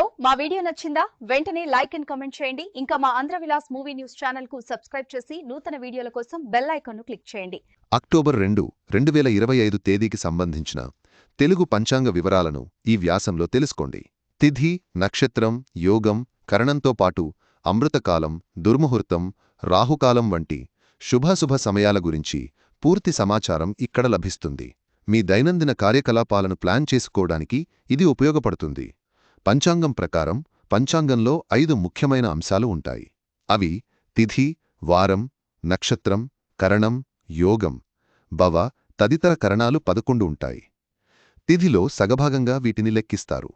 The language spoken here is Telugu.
సో మా వీడియో నచ్చిందా? వెంటనే లైక్ అండ్ కమెంట్ చేయండి. ఇంకా మా ఆంధ్ర విలాస్ మూవీ న్యూస్ ఛానల్కు సబ్స్క్రైబ్ చేసి నూతన వీడియోల కోసం బెల్ ఐకాన్ క్లిక్ చేయండి. అక్టోబర్ రెండు రెండు వేల ఇరవై ఐదు తేదీకి సంబంధించిన తెలుగు పంచాంగ వివరాలను ఈ వ్యాసంలో తెలుసుకోండి. తిథి నక్షత్రం యోగం కరణంతో పాటు అమృతకాలం దుర్ముహూర్తం రాహుకాలం వంటి శుభాశుభ సమయాల గురించి పూర్తి సమాచారం ఇక్కడ లభిస్తుంది. మీ దైనందిన కార్యకలాపాలను ప్లాన్ చేసుకోవడానికి ఇది ఉపయోగపడుతుంది. పంచాంగం ప్రకారం పంచాంగంలో ఐదు ముఖ్యమైన అంశాలు ఉంటాయి. అవి తిథి వారం నక్షత్రం కరణం యోగం భవ తదితర కరణాలు పదకొండు ఉంటాయి. తిథిలో సగభాగంగా వీటిని లెక్కిస్తారు.